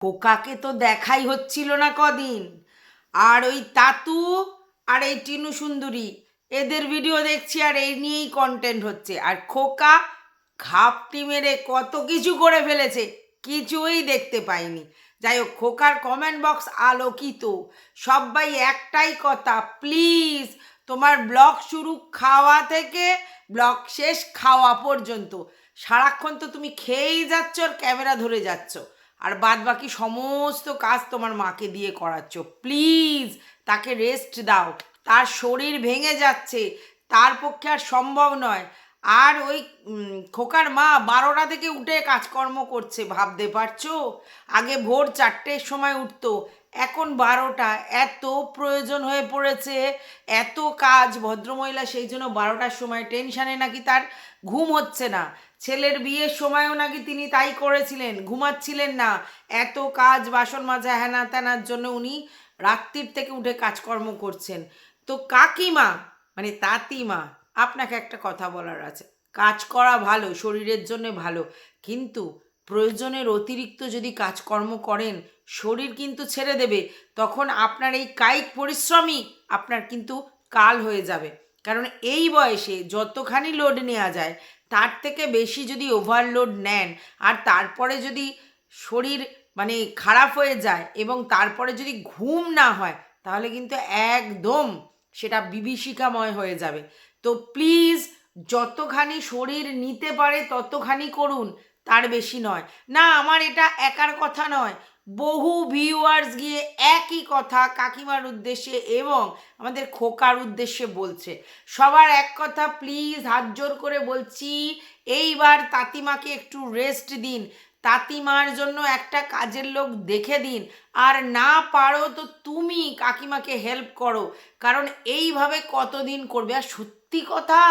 খোকাকে তো দেখাই হচ্ছিল না কদিন। আর ওই তাতু আর এই টিনু সুন্দরী, এদের ভিডিও দেখছি আর এই নিয়েই কন্টেন্ট হচ্ছে। আর খোকা ঘাপটি মেরে কত কিছু করে ফেলেছে, কিছুই দেখতে পাইনি। যাই হোক, খোকার কমেন্ট বক্স আলোকিত। সবাই একটাই কথা প্লিজ তোমার ব্লগ শুরু খাওয়া থেকে ব্লগ শেষ খাওয়া পর্যন্ত। সারাক্ষণ তো তুমি খেয়েই যাচ্ছ আর ক্যামেরা ধরে যাচ্ছ। আর বাদ বাকি সমস্ত কাজ তোমার মাকে দিয়ে করাচ্ছ। প্লিজ, তাকে রেস্ট দাও। তার শরীর ভেঙে যাচ্ছে। তার পক্ষে আর সম্ভব নয়। আর ওই খোকার মা বারোটা থেকে উঠে কাজকর্ম করছে, ভাবতে পারছ? আগে ভোর চারটের সময় উঠতো। এখন বারোটা। এত প্রয়োজন হয়ে পড়েছে। এত কাজ। ভদ্রমহিলা সেই জন্য বারোটার সময় টেনশানে নাকি তার ঘুম হচ্ছে না। ছেলের বিয়ের সময়ও নাকি তিনি তাই করেছিলেন, ঘুমাচ্ছিলেন না। এত কাজ বাসন মাজা হ্যানা ত্যানার জন্য উনি রাত্রির থেকে উঠে কাজকর্ম করছেন। তো কাকিমা মানে তাঁতিমা, আপনাকে একটা কথা বলার আছে। কাজ করা ভালো, শরীরের জন্য ভালো, কিন্তু প্রয়োজনের অতিরিক্ত যদি কাজকর্ম করেন, শরীর কিন্তু ছেড়ে দেবে। তখন আপনার এই কায়িক পরিশ্রমই আপনার কিন্তু কাল হয়ে যাবে। কারণ এই বয়সে যতখানি লোড নেওয়া যায় তার থেকে বেশি যদি ওভারলোড নেন আর তারপরে যদি শরীর মানে খারাপ হয়ে যায় এবং তারপরে যদি ঘুম না হয়, তাহলে কিন্তু একদম সেটা বিভীষিকাময় হয়ে যাবে। তো প্লিজ যতখানি শরীর নিতে পারে ততখানি করুন, তার বেশি নয়। না, আমার এটা একার কথা নয়। বহু ভিউয়ার্স গিয়ে একই কথা কাকিমার উদ্দেশ্যে এবং আমাদের খোকার উদ্দেশ্যে বলছে। সবার এক কথা প্লিজ হাত জোর করে বলছি, এইবার তাতিমাকে একটু রেস্ট দিন। তাতিমার জন্য একটা কাজের লোক দেখে দিন। আর না পারো তো তুমি কাকিমাকে হেল্প করো। কারণ এইভাবে কতদিন করবে? আর সত্যি কথা?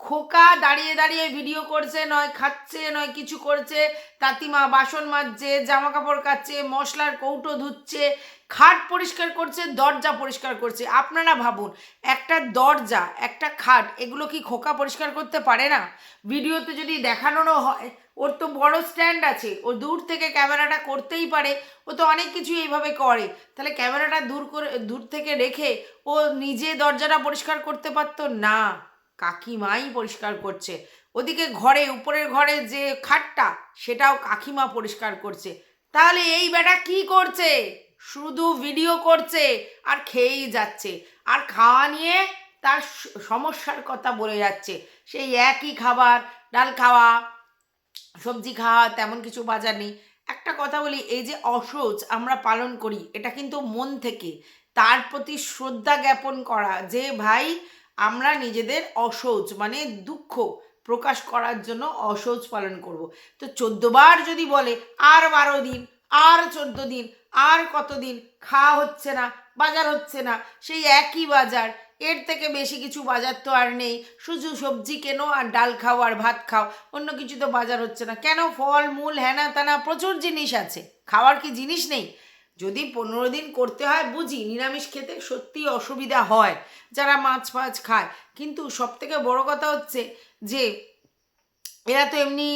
খোকা দাঁড়িয়ে দাঁড়িয়ে ভিডিও করছে, নয় খাচ্ছে, নয় কিছু করছে। তাতিমা বাসন মাজছে জামা কাপড় কাচ্ছে, মশলার কৌটো ধুচ্ছে, খাট পরিষ্কার করছে, দরজা পরিষ্কার করছে। আপনারা ভাবুন, একটা দরজা, একটা খাট, এগুলো কি খোকা পরিষ্কার করতে পারে না? ভিডিওতে যদি দেখানোরও হয়, ওর তো বড় স্ট্যান্ড আছে, ও দূর থেকে ক্যামেরাটা করতেই পারে, ও তো অনেক কিছু এইভাবে করে। তাহলে ক্যামেরাটা দূর করে, দূর থেকে রেখে ও নিজে দরজাটা পরিষ্কার করতে পারতো? না। কাকিমাই পরিষ্কার করছে। ওদিকে ঘরে, উপরের ঘরে যে খাটটা, সেটাও কাকিমা পরিষ্কার করছে। তাহলে এই বেটা কি করছে? শুধু ভিডিও করছে আর খেয়েই যাচ্ছে। আর খাওয়া নিয়ে তার সমস্যার কথা বলে যাচ্ছে। সেই একই খাবার, ডাল খাওয়া, সবজি খাওয়া, তেমন কিছু বাজার নেই। একটা কথা বলি, এই যে অসহজ আমরা পালন করি, এটা কিন্তু মন থেকে। তার প্রতি শ্রদ্ধা জ্ঞাপন করা যে ভাই আমরা নিজেদের অসহজ মানে দুঃখ প্রকাশ করার জন্য অসহজ পালন করব। তো চোদ্দবার যদি বলে, আর বারো দিন, আর চোদ্দ দিন, আর কতদিন খাওয়া হচ্ছে না, বাজার হচ্ছে না, সেই একই বাজার, এর থেকে বেশি কিছু বাজার তো আর নেই, শুধু সবজি কেনো আর ডাল খাও আর ভাত খাও, অন্য কিছু তো বাজার হচ্ছে না, কেন ফল, মূল হ্যানা ত্যানা প্রচুর জিনিস আছে, খাওয়ার কি জিনিস নেই? যদি পনেরো দিন করতে হয়, বুঝি নিরামিষ খেতে সত্যি অসুবিধা হয়, যারা মাছ ফাছ খায়। কিন্তু সব থেকে বড়ো কথা হচ্ছে যে, এরা তো এমনি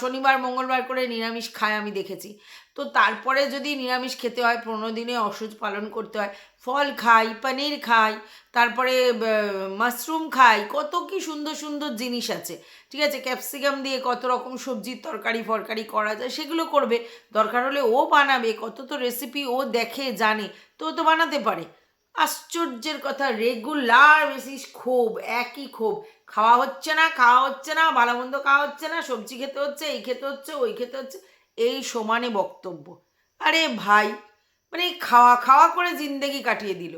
শনিবার, মঙ্গলবার করে নিরামিষ খায় আমি দেখেছি। তো তারপরে যদি নিরামিষ খেতে হয়, পনেরো দিনে অসুজ পালন করতে হয় ফল খাই, পনির খাই, তারপরে মাশরুম খাই, কত কি সুন্দর সুন্দর জিনিস আছে। ঠিক আছে, ক্যাপসিকাম দিয়ে কত রকম সবজির তরকারি, ফরকারি করা যায়, সেগুলো করবে। দরকার হলে ও বানাবে, কত তো রেসিপি ও দেখে, জানে, তো তো বানাতে পারে। আশ্চর্যের কথা রেগুলার বেসিস ক্ষোভ একই ক্ষোভ খাওয়া হচ্ছে না, খাওয়া হচ্ছে না, ভালো মন্দ খাওয়া হচ্ছে না, সবজি খেতে হচ্ছে, এই খেতে হচ্ছে, ওই খেতে হচ্ছে, এই সমানে বক্তব্য। আরে ভাই মানে খাওয়া খাওয়া করে জিন্দেগি কাটিয়ে দিল।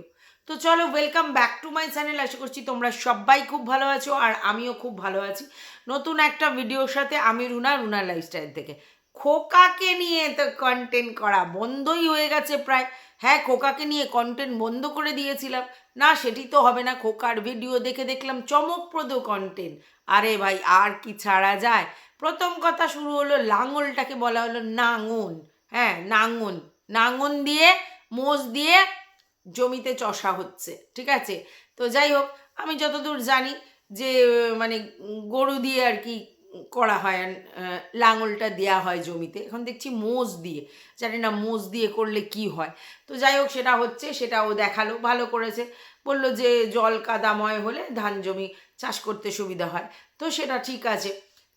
তো চলো welcome back to my channel আশা করছি তোমরা সবাই খুব ভালো আছো আর আমিও খুব ভালো আছি। নতুন একটা ভিডিওর সাথে আমি রুনা রুনা লাইফস্টাইল থেকে। খোকাকে নিয়ে তো কন্টেন্ট করা বন্ধই হয়ে গেছে প্রায়। হ্যাঁ খোকাকে নিয়ে কন্টেন্ট বন্ধ করে দিয়েছিলাম। না, সেটি তো হবে না। খোকার ভিডিও দেখে দেখলাম চমকপ্রদ কন্টেন্ট আরে ভাই, আর কি ছাড়া যায়? প্রথম কথা শুরু হলো, লাঙলটাকে বলা হলো নাঙন। হ্যাঁ নাঙন। নাঙন দিয়ে, মোষ দিয়ে জমিতে চষা হচ্ছে, ঠিক আছে? তো যাই হোক, আমি যতদূর জানি যে মানে গরু দিয়ে আর কি করা হয় লাঙলটা দেয়া হয় জমিতে। এখন দেখছি মোষ দিয়ে, জানি না মোষ দিয়ে করলে কি হয়। তো যাই হোক, সেটা হচ্ছে সেটাও দেখাল, ভালো করেছে। বলল যে, জল কাদাময় হলে ধান জমি চাষ করতে সুবিধা হয়। তো সেটা ঠিক আছে।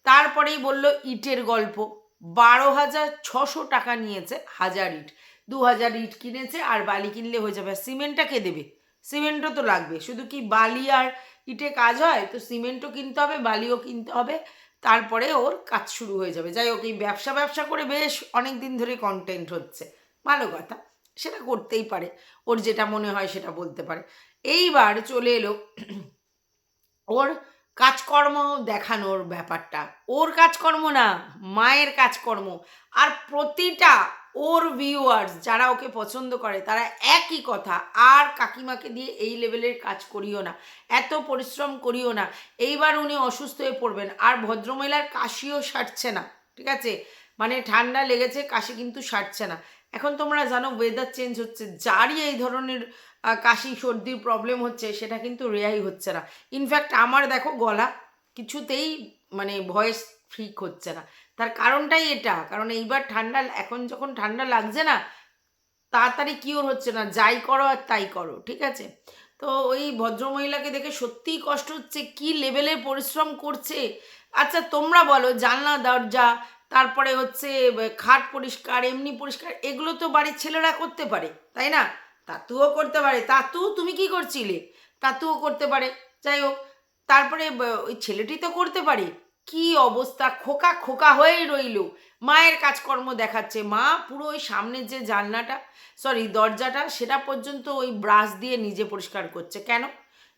তারপরেই বলল ইটের গল্প। বারো হাজার ছশো টাকা নিয়েছে হাজার ইট। দু হাজার ইট কিনেছে আর বালি কিনলে হয়ে যাবে। সিমেন্টটা কে দেবে? সিমেন্টও তো লাগবে। শুধু কি বালি আর ইটে কাজ হয়? তো সিমেন্টও কিনতে হবে, বালিও কিনতে হবে। তারপরে ওর কাজ শুরু হয়ে যাবে। যাই হোক, এই ব্যবসা ব্যবসা করে বেশ অনেক দিন ধরে কন্টেন্ট হচ্ছে। ভালো কথা। সেটা করতেই পারে। ওর যেটা মনে হয় সেটা বলতে পারে। এইবার চলে এলো ওর কাজকর্ম দেখানোর ব্যাপারটা। ওর কাজকর্ম না, মায়ের কাজকর্ম। আর প্রতিটা ওর ভিউয়ার্স যারা ওকে পছন্দ করে, তারা একই কথা, আর কাকিমাকে দিয়ে এই লেভেলের কাজ করিও না, এত পরিশ্রম করিও না। এইবার উনি অসুস্থ হয়ে পড়বেন, আর ভদ্রমহিলার কাশিও সারছে না, ঠিক আছে? মানে ঠান্ডা লেগেছে, কাশি কিন্তু সারছে না। এখন তোমরা জানো ওয়েদার চেঞ্জ হচ্ছে, যারই এই ধরনের কাশি, সর্দির প্রবলেম হচ্ছে, সেটা কিন্তু রেয়াই হচ্ছে না। ইনফ্যাক্ট আমার দেখো গলা কিছুতেই মানে ভয়েস ঠিক হচ্ছে না। তার কারণটাই এটা, কারণ এইবার ঠান্ডা, এখন যখন ঠান্ডা লাগছে না, তাড়াতাড়ি কিওর হচ্ছে না, যাই করো আর তাই করো, ঠিক আছে? তো ওই ভদ্রমহিলাকে দেখে সত্যিই কষ্ট হচ্ছে, কি লেভেলের পরিশ্রম করছে? আচ্ছা তোমরা বলো, জানলা, দরজা, তারপরে হচ্ছে খাট পরিষ্কার, এমনি পরিষ্কার, এগুলো তো বাড়ির ছেলেরা করতে পারে, তাই না? তাতুও করতে পারে। তাতু তুমি কি করছিলে? তাতুও করতে পারে। যাই হোক, তারপরে ওই ছেলেটি তো করতে পারে। কি অবস্থা? খোকা খোকা হয়েই রইল। মায়ের কাজকর্ম দেখাচ্ছে। মা পুরো ওই সামনের যে জানলাটা সরি দরজাটা, সেটা পর্যন্ত ওই ব্রাশ দিয়ে নিজে পরিষ্কার করছে। কেন?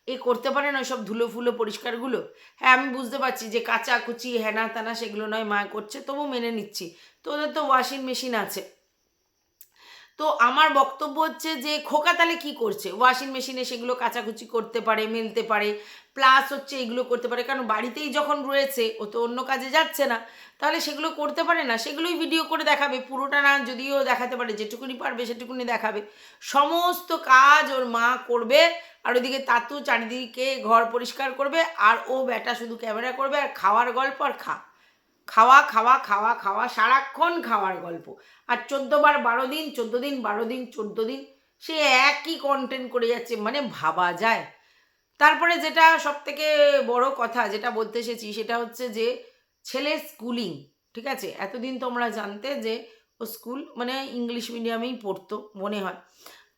এ করতে পারে না সব ধুলো ফুলো পরিষ্কারগুলো? হ্যাঁ আমি বুঝতে পারছি যে কাঁচা কুচি, হেনা তানা সেগুলো নয় মা করছে, তবু মেনে নিচ্ছি। তোদের তো ওয়াশিং মেশিন আছে। তো আমার বক্তব্য হচ্ছে যে খোকা তাহলে কী করছে? ওয়াশিং মেশিনে সেগুলো কাচাকুচি করতে পারে, মেলতে পারে প্লাস হচ্ছে এগুলো করতে পারে। কারণ বাড়িতেই যখন রয়েছে, ও তো অন্য কাজে যাচ্ছে না। তাহলে সেগুলো করতে পারে না, সেগুলোই ভিডিও করে দেখাবে। পুরোটা না যদিও দেখাতে পারে, যেটুকুনি পারবে সেটুকুনি দেখাবে। সমস্ত কাজ ওর মা করবে, আর ওদিকে তাতু চারিদিকে ঘর পরিষ্কার করবে, আর ও ব্যাটা শুধু ক্যামেরা করবে, আর খাওয়ার গল্প আর খা। খাওয়া খাওয়া খাওয়া খাওয়া, সারাক্ষণ খাওয়ার গল্প। আর চোদ্দ বার বারো দিন, চোদ্দ দিন, বারো দিন, চোদ্দ দিন, সে একই কন্টেন্ট করে যাচ্ছে মানে ভাবা যায়। তারপরে যেটা সব থেকে বড় কথা যেটা বলতে এসেছি, সেটা হচ্ছে যে ছেলে স্কুলিং ঠিক আছে? এতদিন তোমরা জানতে যে ও স্কুল মানে ইংলিশ মিডিয়ামেই পড়তো, মনে হয়।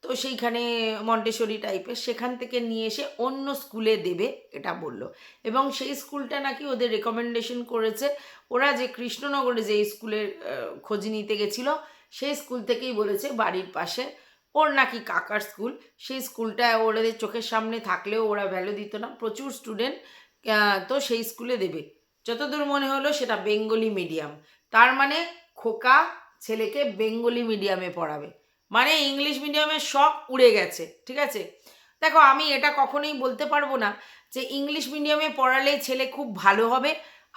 তো সেইখানে মন্টেশ্বরী টাইপের, সেখান থেকে নিয়ে এসে অন্য স্কুলে দেবে, এটা বলল। এবং সেই স্কুলটা নাকি ওদের রেকমেন্ডেশন করেছে, ওরা যে কৃষ্ণনগরে যে স্কুলের খোঁজ নিতে গেছিল, সেই স্কুল থেকেই বলেছে বাড়ির পাশে। ওর নাকি কাকার স্কুল, সেই স্কুলটা ওদের চোখের সামনে থাকলেও ওরা ভ্যালু দিত না, প্রচুর স্টুডেন্ট তো সেই স্কুলে দেবে। যতদূর মনে হলো সেটা বেঙ্গলি মিডিয়াম তার মানে খোকা ছেলেকে বেঙ্গলি মিডিয়ামে পড়াবে। মানে ইংলিশ মিডিয়ামের শখ উড়ে গেছে, ঠিক আছে? দেখো, আমি এটা কখনোই বলতে পারব না যে ইংলিশ মিডিয়ামে পড়ালেই ছেলে খুব ভালো হবে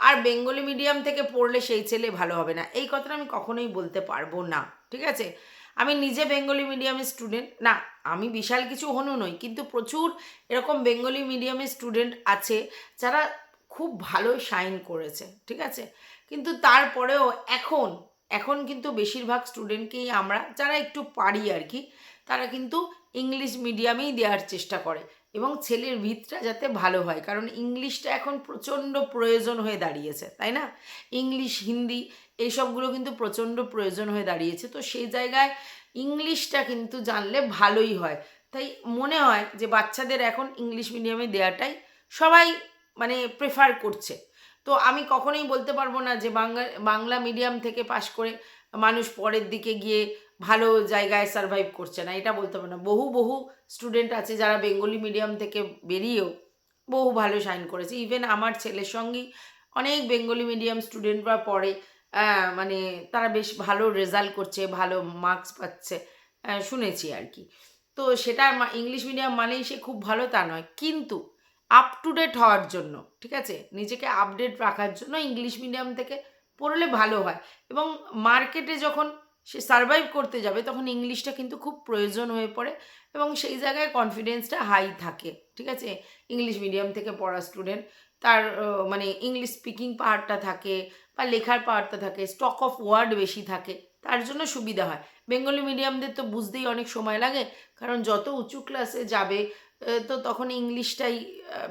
আর বেঙ্গলি মিডিয়াম থেকে পড়লে সেই ছেলে ভালো হবে না। এই কথাটা আমি কখনোই বলতে পারব না, ঠিক আছে? আমি নিজে বেঙ্গলি মিডিয়ামের স্টুডেন্ট না, আমি বিশাল কিছু হনু নই, কিন্তু প্রচুর এরকম বেঙ্গলি মিডিয়ামের স্টুডেন্ট আছে যারা খুব ভালো শাইন করেছে, ঠিক আছে? কিন্তু তারপরেও এখন এখন কিন্তু বেশিরভাগ স্টুডেন্টকেই আমরা, যারা একটু পারি আর কি, তারা কিন্তু ইংলিশ মিডিয়ামেই দেওয়ার চেষ্টা করে এবং ছেলের ভিতটা যাতে ভালো হয়, কারণ ইংলিশটা এখন প্রচণ্ড প্রয়োজন হয়ে দাঁড়িয়েছে, তাই না? ইংলিশ হিন্দি এইসবগুলো কিন্তু প্রচণ্ড প্রয়োজন হয়ে দাঁড়িয়েছে, তো সেই জায়গায় ইংলিশটা কিন্তু জানলে ভালোই হয়। তাই মনে হয় যে বাচ্চাদের এখন ইংলিশ মিডিয়ামে দেওয়াটাই সবাই মানে প্রেফার করছে। তো আমি কখনোই বলতে পারব না যে বাংলা বাংলা মিডিয়াম থেকে পাশ করে মানুষ পরের দিকে গিয়ে ভালো জায়গায় সার্ভাইভ করছে না, এটা বলতে পারব না। বহু বহু স্টুডেন্ট আছে যারা বেঙ্গলি মিডিয়াম থেকে বেরিয়েও বহু ভালো সাইন করেছে। ইভেন আমার ছেলের সঙ্গেই অনেক বেঙ্গলি মিডিয়াম স্টুডেন্টরা পড়ে মানে তারা বেশ ভালো রেজাল্ট করছে, ভালো মার্কস পাচ্ছে শুনেছি আর কি। তো সেটা ইংলিশ মিডিয়াম মানেই সে খুব ভালো তা নয়। কিন্তু আপ টু ডেট হওয়ার জন্য, ঠিক আছে? নিজেকে আপডেট রাখার জন্য ইংলিশ মিডিয়াম থেকে পড়লে ভালো হয়। এবং মার্কেটে যখন সে সার্ভাইভ করতে যাবে, তখন ইংলিশটা কিন্তু খুব প্রয়োজন হয়ে পড়ে এবং সেই জায়গায় কনফিডেন্সটা হাই থাকে, ঠিক আছে? ইংলিশ মিডিয়াম থেকে পড়া স্টুডেন্ট তার মানে ইংলিশ স্পিকিং পাওয়ারটা থাকে বা লেখার পাওয়ারটা থাকে স্টক অফ ওয়ার্ড বেশি থাকে, তার জন্য সুবিধা হয়। বেঙ্গলি মিডিয়ামদের তো বুঝতেই অনেক সময় লাগে, কারণ যত উঁচু ক্লাসে যাবে তো তখন ইংলিশটাই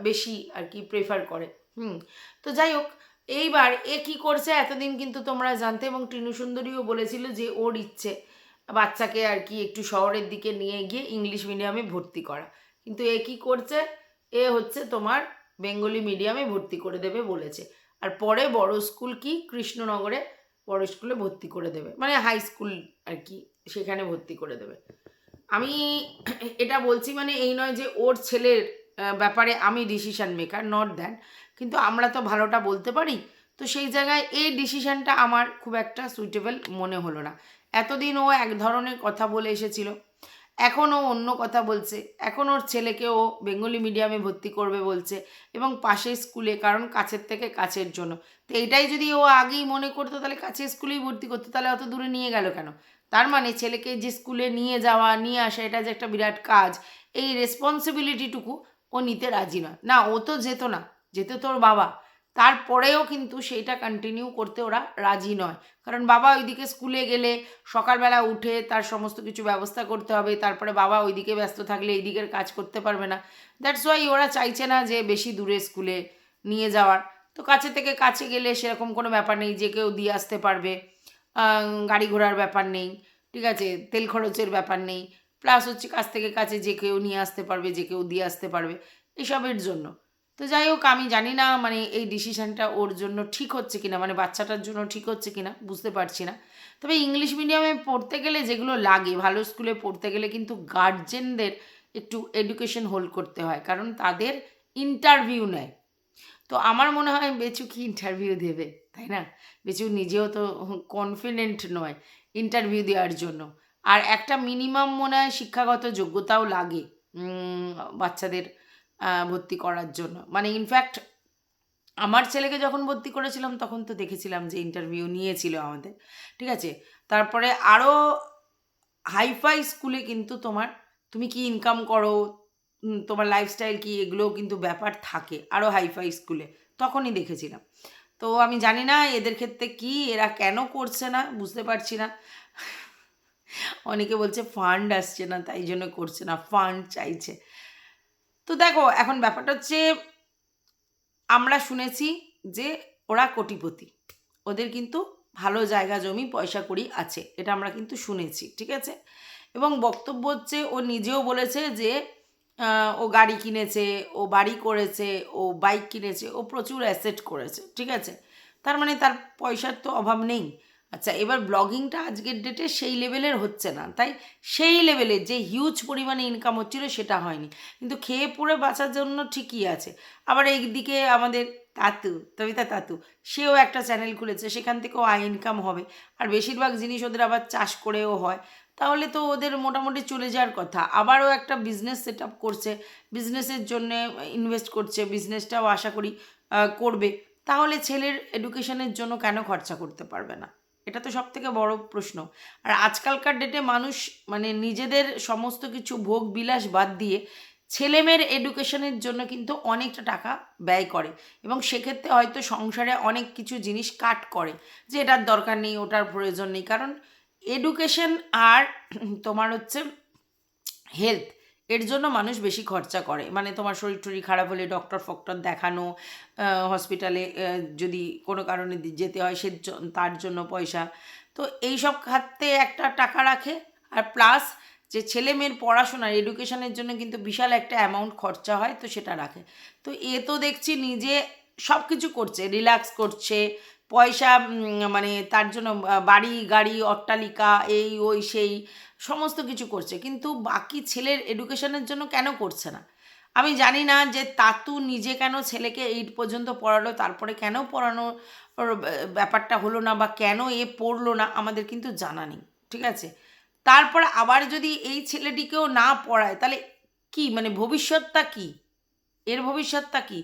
বেশি আর কি প্রেফার করে। হুম, তো যাই হোক, এইবার এ কি করছে এতদিন কিন্তু তোমরা জানতে এবং টিনু সুন্দরীও বলেছিল যে ওর ইচ্ছে বাচ্চাকে আর কি একটু শহরের দিকে নিয়ে গিয়ে ইংলিশ মিডিয়ামে ভর্তি করা। কিন্তু এ কি করছে? এ হচ্ছে তোমার বেঙ্গলি মিডিয়ামে ভর্তি করে দেবে বলেছে। আর পরে বড় স্কুল কি? কৃষ্ণনগরে বড় স্কুলে ভর্তি করে দেবে। মানে হাই স্কুল আর কি, সেখানে ভর্তি করে দেবে। আমি এটা বলছি মানে এই নয় যে ওর ছেলের ব্যাপারে আমি ডিসিশান মেকার নট দ্যাট কিন্তু আমরা তো ভালোটা বলতে পারি। তো সেই জায়গায় এই ডিসিশানটা আমার খুব একটা সুইটেবল মনে হলো না। এতদিন ও এক ধরনের কথা বলে এসেছিল। এখন ও অন্য কথা বলছে। এখন ওর ছেলেকে ও বেঙ্গলি মিডিয়ামে ভর্তি করবে বলছে এবং পাশের স্কুলে, কারণ কাছের থেকে কাছের জন্য। তো এইটাই যদি ও আগেই মনে করতো, তাহলে কাছের স্কুলেই ভর্তি করতো, তাহলে অত দূরে নিয়ে গেল কেন? তার মানে ছেলেকে যে স্কুলে নিয়ে যাওয়া, নিয়ে আসা, এটা যে একটা বিরাট কাজ, এই রেসপন্সিবিলিটিটুকু ও নিতে রাজি নয়। না, ও তো যেত না, যেত তোর বাবা। তারপরেও কিন্তু সেইটা কন্টিনিউ করতে ওরা রাজি নয়। কারণ বাবা ওইদিকে স্কুলে গেলে সকালবেলা উঠে তার সমস্ত কিছু ব্যবস্থা করতে হবে, তারপরে বাবা ওইদিকে ব্যস্ত থাকলে এইদিকের কাজ করতে পারবে না। দ্যাটস ওয়াই ওরা চাইছে না যে বেশি দূরে স্কুলে নিয়ে যাওয়ার। তো কাছে থেকে কাছে গেলে সেরকম কোনো ব্যাপার নেই যে কেউ দিয়ে আসতে পারবে। গাড়ি ঘোড়ার ব্যাপার নেই, ঠিক আছে? তেল খরচের ব্যাপার নেই। প্লাস হচ্ছে কাছ থেকে কাছে যে কেউ নিয়ে আসতে পারবে, যে কেউ দিয়ে আসতে পারবে, এসবের জন্য। তো যাই হোক, আমি জানি না মানে এই ডিসিশানটা ওর জন্য ঠিক হচ্ছে কিনা মানে বাচ্চাটার জন্য ঠিক হচ্ছে কিনা, বুঝতে পারছি না। তবে ইংলিশ মিডিয়ামে পড়তে গেলে যেগুলো লাগে, ভালো স্কুলে পড়তে গেলে কিন্তু গার্জেনদের একটু এডুকেশন হোল্ড করতে হয়, কারণ তাদের ইন্টারভিউ নেয়। তো আমার মনে হয় বেচু কি ইন্টারভিউ দেবে? তাই না? বেচু নিজেও তো কনফিডেন্ট নয় ইন্টারভিউ দেওয়ার জন্য। আর একটা মিনিমাম মনে হয় শিক্ষাগত যোগ্যতাও লাগে বাচ্চাদের ভর্তি করার জন্য। মানে ইনফ্যাক্ট আমার ছেলেকে যখন ভর্তি করেছিলাম তখন তো দেখেছিলাম যে ইন্টারভিউ নিয়েছিল আমাদের, ঠিক আছে? তারপরে আরও হাইফাই স্কুলে কিন্তু তোমার, তুমি কি ইনকাম করো তোমার লাইফস্টাইল কি, এগুলোও কিন্তু ব্যাপার থাকে। আরও হাইফাই স্কুলে তখনই দেখেছিলাম। তো আমি জানি না এদের ক্ষেত্রে কি, এরা কেন করছে না, বুঝতে পারছি না। অনেকে বলছে ফান্ড আসছে না, তাই জন্য করছে না, ফান্ড চাইছে। তো দেখো, এখন ব্যাপারটা হচ্ছে আমরা শুনেছি যে ওরা কোটিপতি। ওদের কিন্তু ভালো জায়গা, জমি, পয়সা, কড়ি আছে, এটা আমরা কিন্তু শুনেছি, ঠিক আছে? এবং বক্তব্য হচ্ছে, ও নিজেও বলেছে যে ও গাড়ি কিনেছে, ও বাড়ি করেছে, ও বাইক কিনেছে, ও প্রচুর অ্যাসেট করেছে, ঠিক আছে? তার মানে তার পয়সার তো অভাব নেই। আচ্ছা এবার ব্লগিংটা আজকের ডেটে সেই লেভেলের হচ্ছে না। তাই সেই লেভেলের যে হিউজ পরিমাণে ইনকাম হচ্ছিল সেটা হয়নি। কিন্তু খেয়ে পড়ে বাঁচার জন্য ঠিকই আছে। আবার এইদিকে আমাদের তাতু, তবিতা তাতু, সেও একটা চ্যানেল খুলেছে, সেখান থেকেও আয় ইনকাম হবে। আর বেশিরভাগ জিনিস ওদের আবার চাষ করেও হয়। তাহলে তো ওদের মোটামুটি চলে যাওয়ার কথা। আবারও একটা বিজনেস সেট আপ করছে বিজনেসের জন্যে ইনভেস্ট করছে বিজনেসটাও আশা করি করবে। তাহলে ছেলের এডুকেশনের জন্য কেন খরচা করতে পারবে না? এটা তো সব থেকে বড় প্রশ্ন। আর আজকালকার ডেটে মানুষ মানে নিজেদের সমস্ত কিছু ভোগ বিলাস বাদ দিয়ে ছেলেমেয়ের এডুকেশনের জন্য কিন্তু অনেকটা টাকা ব্যয় করে। এবং সেক্ষেত্রে হয়তো সংসারে অনেক কিছু জিনিস কাট করে, যে এটার দরকার নেই, ওটার প্রয়োজন নেই। কারণ এডুকেশন আর তোমার হচ্ছে হেলথ এর জন্য মানুষ বেশি খরচা করে। মানে তোমার শরীর টরীর খারাপ হলে ডক্টর ফক্টর দেখানো হসপিটালে যদি কোনো কারণে যেতে হয় সে তার জন্য পয়সা। তো এই সব খাতে একটা টাকা রাখে আর প্লাস যে ছেলে মেয়ের পড়াশোনার এডুকেশনের জন্য কিন্তু বিশাল একটা অ্যামাউন্ট খরচা হয়, তো সেটা রাখে। তো এ তো দেখছি নিজে সব কিছু করছে রিল্যাক্স করছে পয়সা মানে তার জন্য বাড়ি, গাড়ি, অট্টালিকা, এই, ওই, সেই, সমস্ত কিছু করছে। কিন্তু বাকি ছেলের এডুকেশনের জন্য কেন করছে না? আমি জানি না যে তাতু নিজে কেন ছেলেকে এইট পর্যন্ত পড়ালো, তারপরে কেন পড়ানোর ব্যাপারটা হলো না বা কেন এ পড়ল না, আমাদের কিন্তু জানা নেই, ঠিক আছে? তারপর আবার যদি এই ছেলেটিকেও না পড়ায়, তাহলে কি মানে ভবিষ্যৎটা কি? এর ভবিষ্যৎটা কি?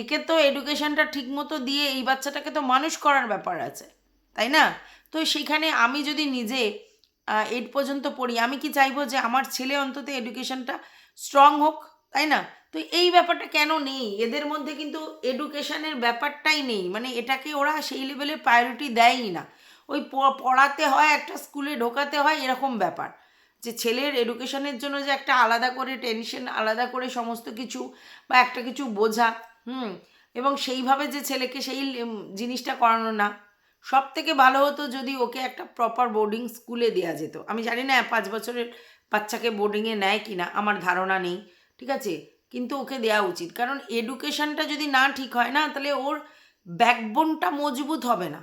একে তো এডুকেশনটা ঠিকমতো দিয়ে এই বাচ্চাটাকে তো মানুষ করার ব্যাপার আছে, তাই না? তো সেখানে আমি যদি নিজে এইট পর্যন্ত পড়ি, আমি কি চাইব যে আমার ছেলে অন্তত এডুকেশনটা স্ট্রং হোক, তাই না? তো এই ব্যাপারটা কেন নেই? এদের মধ্যে কিন্তু এডুকেশনের ব্যাপারটাই নেই মানে এটাকে ওরা সেই লেভেলে প্রায়োরিটি দেয়ই না। ওই পড়াতে হয়, একটা স্কুলে ঢোকাতে হয়, এরকম ব্যাপার। যে ছেলের এডুকেশনের জন্য যে একটা আলাদা করে টেনশন আলাদা করে সমস্ত কিছু বা একটা কিছু বোঝা, হুম? এবং সেইভাবে যে ছেলেকে সেই জিনিসটা করানো না সব থেকে ভালো হতো যদি ওকে একটা প্রপার বোর্ডিং স্কুলে দেওয়া যেত। আমি জানি না পাঁচ বছরের বাচ্চাকে বোর্ডিংয়ে নেয় কি না আমার ধারণা নেই, ঠিক আছে? কিন্তু ওকে দেওয়া উচিত। কারণ এডুকেশনটা যদি না ঠিক হয় না, তাহলে ওর ব্যাকবোনটা মজবুত হবে না,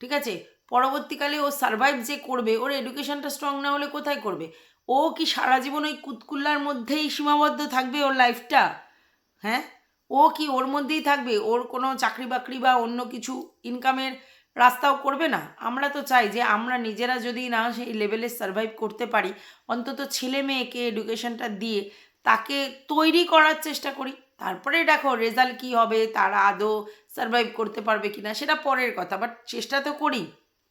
ঠিক আছে? পরবর্তীকালে ও সারভাইভ যে করবে, ওর এডুকেশনটা স্ট্রং না হলে কোথায় করবে? ও কি সারা জীবন ওই কুতকুল্লার মধ্যেই সীমাবদ্ধ থাকবে ওর লাইফটা হ্যাঁ? ও কি ওর মধ্যেই থাকবে? ওর কোনো চাকরি বাকরি বা অন্য কিছু ইনকামের রাস্তাও করবে না? আমরা তো চাই যে আমরা নিজেরা যদি না সেই লেভেলে সার্ভাইভ করতে পারি, অন্তত ছেলে মেয়েকে এডুকেশনটা দিয়ে তাকে তৈরি করার চেষ্টা করি। তারপরে দেখো রেজাল্ট কি হবে, তারা আদৌ সার্ভাইভ করতে পারবে কি না সেটা পরের কথা বাট চেষ্টা তো করি।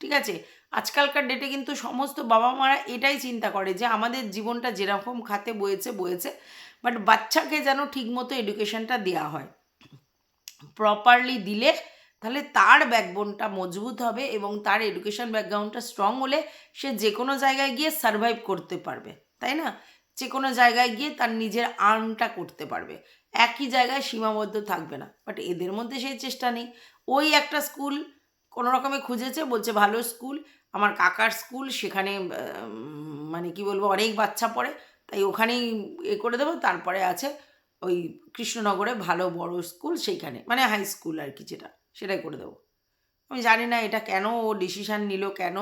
ঠিক আছে? আজকালকার ডেটে কিন্তু সমস্ত বাবা মারা এটাই চিন্তা করে যে আমাদের জীবনটা যেরকম খাতে বয়েছে বয়েছে বাট বাচ্চাকে যেন ঠিকমতো এডুকেশনটা দেওয়া হয়। প্রপারলি দিলে তাহলে তার ব্যাকবোনটা মজবুত হবে এবং তার এডুকেশন ব্যাকগ্রাউন্ডটা স্ট্রং হলে সে যে কোনো জায়গায় গিয়ে সার্ভাইভ করতে পারবে, তাই না? যে কোনো জায়গায় গিয়ে তার নিজের আর্নটা করতে পারবে। একই জায়গায় সীমাবদ্ধ থাকবে না বাট এদের মধ্যে সেই চেষ্টা নেই। ওই একটা স্কুল কোনো রকমে খুঁজেছে, বলছে ভালো স্কুল, আমার কাকার স্কুল, সেখানে মানে কি বলব, অনেক বাচ্চা পড়ে, তাই ওখানেই এ করে দেবো, তারপরে আছে ওই কৃষ্ণনগরে ভালো বড় স্কুল সেইখানে মানে হাই স্কুল আর কি যেটা, সেটাই করে দেবো। আমি জানি না এটা কেন ও ডিসিশান নিল, কেন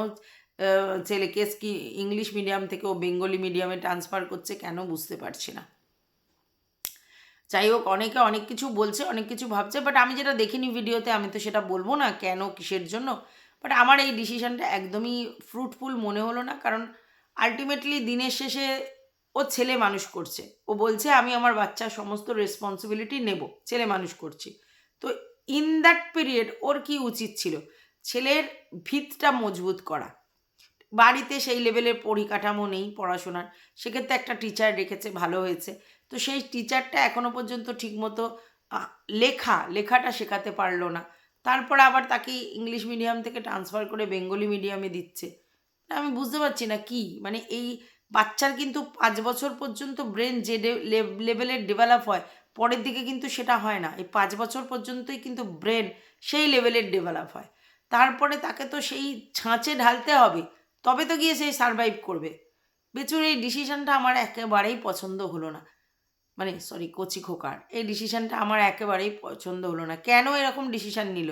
ছেলেকে কি ইংলিশ মিডিয়াম থেকে ও বেঙ্গলি মিডিয়ামে ট্রান্সফার করছে, কেন বুঝতে পারছি না। যাই হোক, অনেকে অনেক কিছু বলছে, অনেক কিছু ভাবছে বাট আমি যেটা দেখিনি ভিডিওতে, আমি তো সেটা বলব না কেন, কিসের জন্য? বাট আমার এই ডিসিশানটা একদমই ফ্রুটফুল মনে হলো না, কারণ আলটিমেটলি দিনের শেষে ও ছেলে মানুষ করছে। ও বলছে, আমি আমার বাচ্চার সমস্ত রেসপন্সিবিলিটি নেব, ছেলে মানুষ করছি। তো ইন দ্যাট পিরিয়ড ওর কি উচিত ছিল? ছেলের ভিতটা মজবুত করা। বাড়িতে সেই লেভেলের পরিকাঠামো নেই পড়াশোনার। সেক্ষেত্রে একটা টিচার রেখেছে, ভালো হয়েছে। তো সেই টিচারটা এখনও পর্যন্ত ঠিকমতো লেখা, লেখাটা শেখাতে পারল না। তারপর আবার তাকে ইংলিশ মিডিয়াম থেকে ট্রান্সফার করে বেঙ্গলি মিডিয়ামে দিচ্ছে। আমি বুঝতে পারছি না কি মানে এই বাচ্চার কিন্তু পাঁচ বছর পর্যন্ত ব্রেন যে লেভেলের ডেভেলপ হয়, পরের দিকে কিন্তু সেটা হয় না। এই পাঁচ বছর পর্যন্তই কিন্তু ব্রেন সেই লেভেলের ডেভেলপ হয়। তারপরে তাকে তো সেই ছাঁচে ঢালতে হবে, তবে তো গিয়ে সেই সারভাইভ করবে। বেচুর এই ডিসিশনটা আমার একেবারেই পছন্দ হলো না। মানে সরি কচি খোকার। এই ডিসিশানটা আমার একেবারেই পছন্দ হলো না। কেন এরকম ডিসিশান নিল?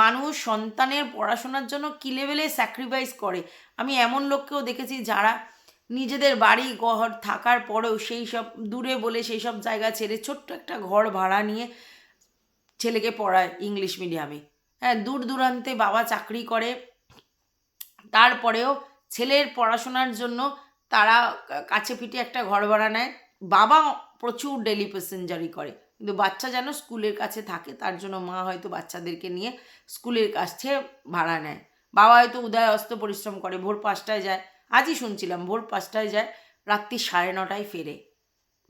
মানুষ সন্তানের পড়াশোনার জন্য কী লেভেলে স্যাক্রিফাইস করে? আমি এমন লোককেও দেখেছি যারা নিজেদের বাড়ি ঘর থাকার পরেও সেই সব দূরে বলে সেই সব জায়গা ছেড়ে ছোট্ট একটা ঘর ভাড়া নিয়ে ছেলেকে পড়ায় ইংলিশ মিডিয়ামে হ্যাঁ দূর দূরান্তে বাবা চাকরি করে, তারপরেও ছেলের পড়াশোনার জন্য তারা কাছে পিঠে একটা ঘর ভাড়া নেয়। বাবা প্রচুর ডেলি প্যাসেঞ্জারি করে। কিন্তু বাচ্চা যেন স্কুলের কাছে থাকে, তার জন্য মা হয়তো বাচ্চাদেরকে নিয়ে স্কুলের কাছে ভাড়া নেয়। বাবা হয়তো উদয় অস্ত পরিশ্রম করে, ভোর পাঁচটায় যায়। আজই শুনছিলাম, ভোর পাঁচটায় যায়, রাত্রি সাড়ে নটায় ফেরে।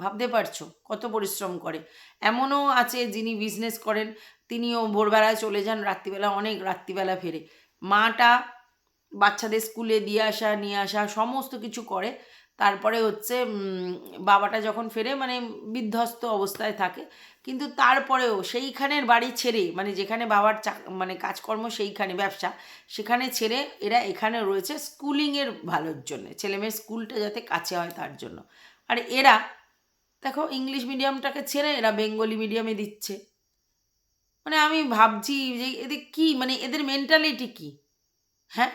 ভাবতে পারছ কত পরিশ্রম করে। এমনও আছে যিনি বিজনেস করেন, তিনিও ভোরবেলায় চলে যান, রাত্রিবেলা অনেক রাত্রিবেলা ফেরে। মাটা বাচ্চাদের স্কুলে দিয়ে আসা, নিয়ে আসা, সমস্ত কিছু করে। তারপরে হচ্ছে বাবাটা যখন ফেরে মানে বিধ্বস্ত অবস্থায় থাকে, কিন্তু তারপরেও সেইখানের বাড়ি ছেড়ে মানে যেখানে বাবার চাক- মানে কাজকর্ম সেইখানে, ব্যবসা, সেখানে ছেড়ে এরা এখানে রয়েছে স্কুলিংয়ের ভালোর জন্য, ছেলেমেয়ের স্কুলটা যাতে কাছে হয় তার জন্য। আর এরা, দেখো ইংলিশ মিডিয়ামটাকে ছেড়ে এরা বেঙ্গলি মিডিয়ামে দিচ্ছে। মানে আমি ভাবছি যে এদের কি মানে এদের মেন্টালিটি কি? হ্যাঁ?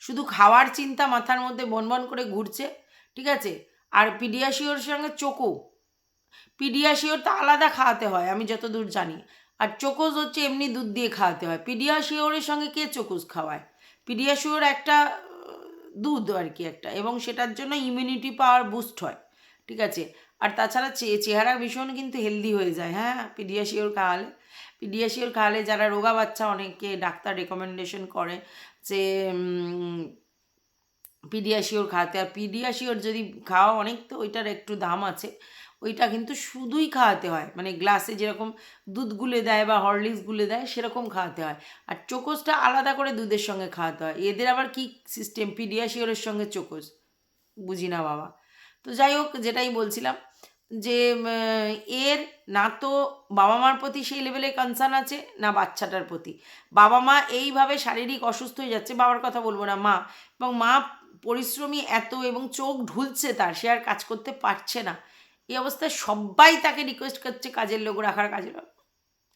শুধু খাওয়ার চিন্তা মাথার মধ্যে বনবন করে ঘুরছে ঠিক আছে? আর পিডিয়াশিওর সঙ্গে চোকো। পিডিয়াশিওর তো আলাদা খাওয়াতে হয়, আমি যতদূর জানি। আর চোকোজ হচ্ছে এমনি দুধ দিয়ে খাওয়াতে হয়। পিডিয়াশিওরের সঙ্গে কে চোকোজ খাওয়ায়? পিডিয়াশিওর একটা দুধ আর কি একটা, এবং সেটার জন্য ইমিউনিটি পাওয়ার বুস্ট হয়। ঠিক আছে? আর তাছাড়া চে- চেহারা ভীষণ কিন্তু হেলদি হয়ে যায় হ্যাঁ? পিডিয়াশিওর খাওয়ালে। পিডিয়াশিওর খাওয়ালে যারা রোগা বাচ্চা, অনেকে ডাক্তার রেকমেন্ডেশন করে যে পিডিয়াশিওর খাওয়াতে। আর পিডিয়াশিওর যদি খাওয়া অনেক, তো ওইটার একটু দাম আছে। ওইটা কিন্তু শুধুই খাওয়াতে হয়। মানে গ্লাসে যেরকম দুধ গুলে দেয় বা হরলিক্স গুলে দেয়, সেরকম খাওয়াতে হয়। আর চোকোসটা আলাদা করে দুধের সঙ্গে খাওয়াতে হয়। এদের আবার কি সিস্টেম? পিডিয়াশিওরের সঙ্গে চোকোস? বুঝি না বাবা। তো যাই হোক, যেটাই বলছিলাম যে এর না তো বাবা মার প্রতি সেই লেভেলে কনসার্ন আছে, না বাচ্চাটার প্রতি। বাবা মা এইভাবে শারীরিক অসুস্থ হয়ে যাচ্ছে, বাবার কথা বলব না, মা। এবং মা পরিশ্রমী এত এবং চোখ ঢুলছে তার, সে আর কাজ করতে পারছে না। এই অবস্থায় সবাই তাকে রিকোয়েস্ট করছে কাজের লোক রাখার, কাজের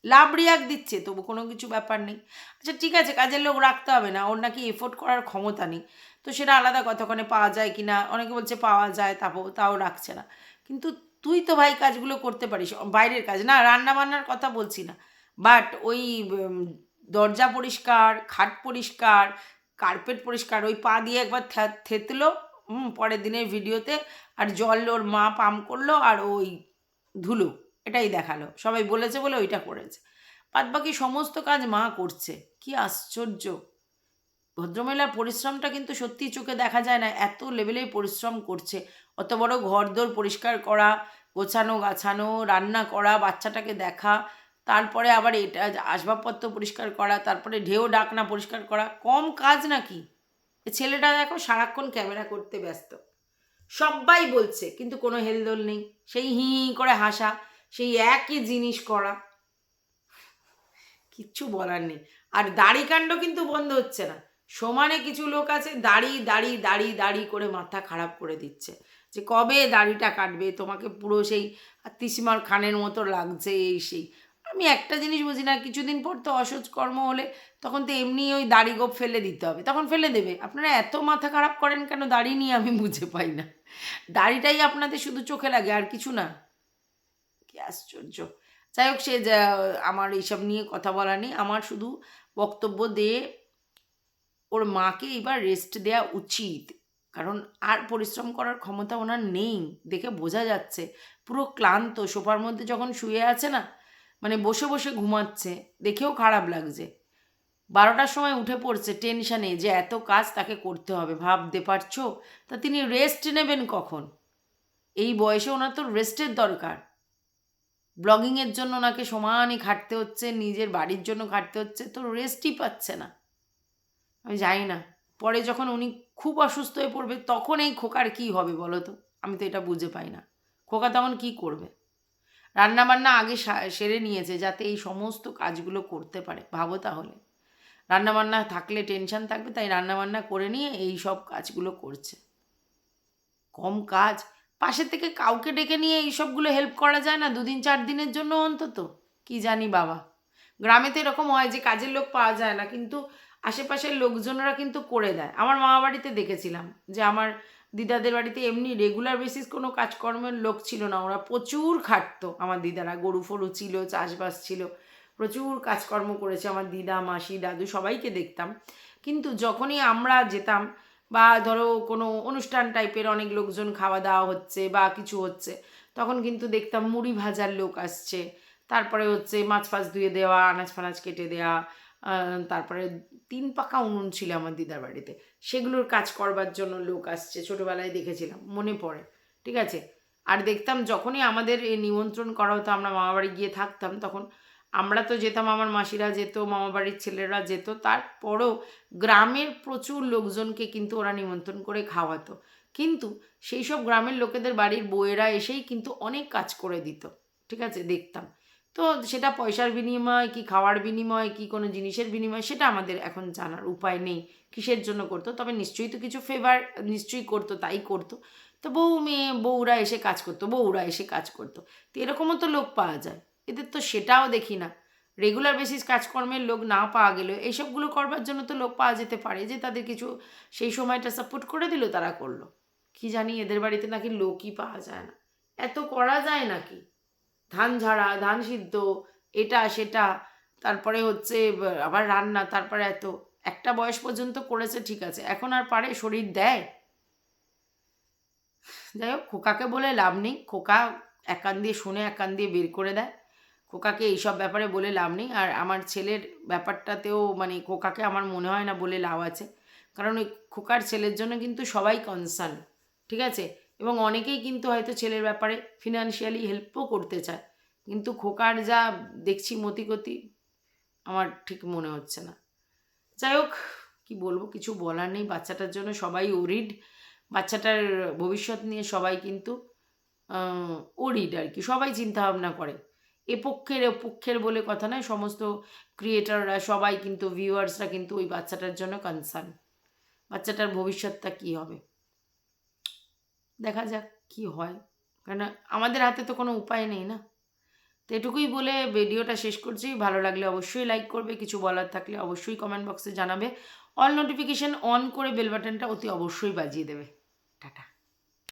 লাভ রিয়াক দিচ্ছে, তবু কোনো কিছু ব্যাপার নেই। আচ্ছা ঠিক আছে, কাজের লোক রাখতে হবে না, ওর নাকি এফোর্ট করার ক্ষমতা নেই। তো সেটা আলাদা ওখানে পাওয়া যায় কি না অনেকে বলছে পাওয়া যায় তাও তাও রাখছে না। কিন্তু তুই তো ভাই কাজগুলো করতে পারিস, বাইরের কাজ। না রান্না বান্নার কথা বলছি না। বাট ওই দরজা পরিষ্কার, খাট পরিষ্কার কার্পেট পরিষ্কার, ওই পা দিয়ে একবার থেতলো, হুম, পরের দিনের ভিডিওতে, আর জল ওর মা পাম করল আর ওই ধুলো, এটাই দেখাল। সবাই বলেছে বলে ওইটা করেছে। বাদ বাকি সমস্ত কাজ মা করছে। কি আশ্চর্য! ভদ্রমহিলার পরিশ্রমটা কিন্তু সত্যি চোখে দেখা যায় না, এত লেভেলে পরিশ্রম করছে। অত বড় ঘরদোর পরিষ্কার করা গোছানো গাছানো রান্না করা, বাচ্চাটাকে দেখা তারপরে আবার এটা আসবাবপত্র পরিষ্কার করা, তারপরে ঢেউ ডাকনা পরিষ্কার করা, কম কাজ নাকি? ছেলেটা দেখো সারাক্ষণ ক্যামেরা করতে ব্যস্ত। সবাই বলছে, কিন্তু কোনো হেলদোল নেই। সেই হি হি করে হাসা, সেই একই জিনিস করা। কিচ্ছু বলার নেই। আর দাড়ি কাণ্ড কিন্তু বন্ধ হচ্ছে না। সমানে কিছু লোক আছে, দাড়ি দাড়ি দাড়ি দাড়ি করে মাথা খারাপ করে দিচ্ছে। যে কবে দাড়িটা কাটবে? তোমাকে পুরো সেই তিসিমার খানের মতো লাগছে এই সেই। আমি একটা জিনিস বুঝি না, কিছুদিন পর তো অসহ্য কর্ম হলে তখন তো এমনি ওই দাড়ি গোপ ফেলে দিতে হবে। তখন ফেলে দেবে। আপনারা এত মাথা খারাপ করেন কেন? দাড়ি নিয়ে আমি বুঝে পাই না। দাড়িটাই আপনাদের শুধু চোখে লাগে, আর কিছু না। কি আশ্চর্য। যাই হোক, সে আমার এইসব নিয়ে কথা বলা নেই। আমার শুধু বক্তব্য দিয়ে ওর মাকে এবার রেস্ট দেওয়া উচিত। কারণ আর পরিশ্রম করার ক্ষমতা ওনার নেই। দেখে বোঝা যাচ্ছে। পুরো ক্লান্ত। সোফার মধ্যে যখন শুয়ে আছে না মানে বসে বসে ঘুমাচ্ছে, দেখেও খারাপ লাগছে। বারোটার সময় উঠে পড়ছে টেনশানে যে এত কাজ তাকে করতে হবে। ভাবতে পারছ? তা তিনি রেস্ট নেবেন কখন? এই বয়সে ওনার তো রেস্টের দরকার। ব্লগিংয়ের জন্য ওনাকে সমানই খাটতে হচ্ছে, নিজের বাড়ির জন্য খাটতে হচ্ছে, তো রেস্টই পাচ্ছে না। আমি জানি না, পরে যখন উনি খুব অসুস্থ হয়ে পড়বে, তখন এই খোকার কি হবে বলো তো? আমি তো এটা বুঝে পাই না। খোকা তখন কি করবে? রান্নাবান্না আগে সেরে নিয়েছে যাতে এই সমস্ত কাজগুলো করতে পারে। ভাবো তাহলে। রান্নাবান্না থাকলে টেনশন থাকবে, তাই রান্নাবান্না করে নিয়ে এই সব কাজগুলো করছে। কম কাজ। পাশে থেকে কাউকে ডেকে নিয়ে এই সবগুলো হেল্প করা যায় না, দুদিন চার দিনের জন্য অন্তত। কি জানি বাবা। গ্রামে তো এরকম হয় যে কাজের লোক পাওয়া যায় না, কিন্তু আশেপাশের লোকজনরা কিন্তু করে দেয়। আমার মামা বাড়িতে দেখেছিলাম যে আমার দিদাদের বাড়িতে এমনি রেগুলার বেসিস কোনো কাজকর্মের লোক ছিল না। ওরা প্রচুর খাটতো আমার দিদারা। গরু ফরু ছিল, চাষবাস ছিল। প্রচুর কাজকর্ম করেছে আমার দিদা, মাসি, দাদু, সবাইকে দেখতাম। কিন্তু যখনই আমরা যেতাম বা ধরো কোনো অনুষ্ঠান টাইপের অনেক লোকজন খাওয়া দাওয়া হচ্ছে বা কিছু হচ্ছে, তখন কিন্তু দেখতাম মুড়ি ভাজার লোক আসছে। তারপরে হচ্ছে মাছ ফাছ ধুয়ে দেওয়া, আনাজ ফানাজ কেটে দেওয়া তারপরে তিন পাকা উনুন ছিল আমার দিদার বাড়িতে। সেগুলোর কাজ করবার জন্য লোক আসছে, ছোটোবেলায় দেখেছিলাম, মনে পড়ে, ঠিক আছে? আর দেখতাম যখনই আমাদের নিমন্ত্রণ করা হতো, আমরা মামাবাড়ি গিয়ে থাকতাম, তখন আমরা তো যেতাম, আমার মাসিরা যেত মামাবাড়ির ছেলেরা যেত, তারপরও গ্রামের প্রচুর লোকজনকে কিন্তু ওরা নিমন্ত্রণ করে খাওয়াতো। কিন্তু সেই সব গ্রামের লোকেদের বাড়ির বউয়েরা এসেই কিন্তু অনেক কাজ করে দিত, ঠিক আছে? দেখতাম। তো সেটা পয়সার বিনিময় কি খাওয়ার বিনিময়, কি কোনো জিনিসের বিনিময়, সেটা আমাদের এখন জানার উপায় নেই। কিসের জন্য করতো? তবে নিশ্চয়ই তো কিছু ফেভার নিশ্চয়ই করতো, তাই করতো। তো বউ মেয়ে, বউরা এসে কাজ করতো, বউরা এসে কাজ করতো। তো এরকমও তো লোক পাওয়া যায়। এদের তো সেটাও দেখি না। রেগুলার বেসিস কাজকর্মের লোক না পাওয়া গেলেও এইসবগুলো করবার জন্য তো লোক পাওয়া যেতে পারে। যে তাদের কিছু সেই সময়টা সাপোর্ট করে দিল, তারা করল। কি জানি এদের বাড়িতে নাকি লোকই পাওয়া যায় না। এত করা যায় নাকি? ধান ঝাড়া, ধান সিদ্ধ, এটা, সেটা, তারপরে হচ্ছে আবার রান্না, তারপরে এত। একটা বয়স পর্যন্ত করেছে, ঠিক আছে। এখন আর পারে, শরীর দেয়। যাই হোক, খোকাকে বলে লাভ নেই। খোকা এক কান দিয়ে শুনে, এক কান দিয়ে বের করে দেয়। খোকাকে এইসব ব্যাপারে বলে লাভ নেই। আর আমার ছেলের ব্যাপারটাতেও মানে খোকাকে আমার মনে হয় না বলে লাভ আছে। কারণ ওই খোকার ছেলের জন্য কিন্তু সবাই কনসার্ন ঠিক আছে? এবং অনেকেই কিন্তু হয়তো ছেলের ব্যাপারে ফিনান্সিয়ালি হেল্পও করতে চায়। কিন্তু খোকার যা দেখছি মতিগতি, আমার ঠিক মনে হচ্ছে না। যাই হোক, কী বলব, কিছু বলার নেই। বাচ্চাটার জন্য সবাই ওরিড বাচ্চাটার ভবিষ্যৎ নিয়ে সবাই কিন্তু ওরিড আর কি। সবাই চিন্তা ভাবনা করে। এ পক্ষের ও পক্ষের বলে কথা নয়, সমস্ত ক্রিয়েটাররা সবাই কিন্তু ভিউয়ার্সরা কিন্তু ওই বাচ্চাটার জন্য কনসার্ন বাচ্চাটার ভবিষ্যৎটা কী হবে? দেখা যাক কি হয়। কেন আমাদের হাতে তো কোনো উপায় নেই না। তো এটুকুই বলে ভিডিওটা শেষ করছি। ভালো লাগলে অবশ্যই লাইক করবে, কিছু বলার থাকলে অবশ্যই কমেন্ট বক্সে জানাবে। অল নোটিফিকেশান অন করে বেল বাটনটা অতি অবশ্যই বাজিয়ে দেবে। টাটা।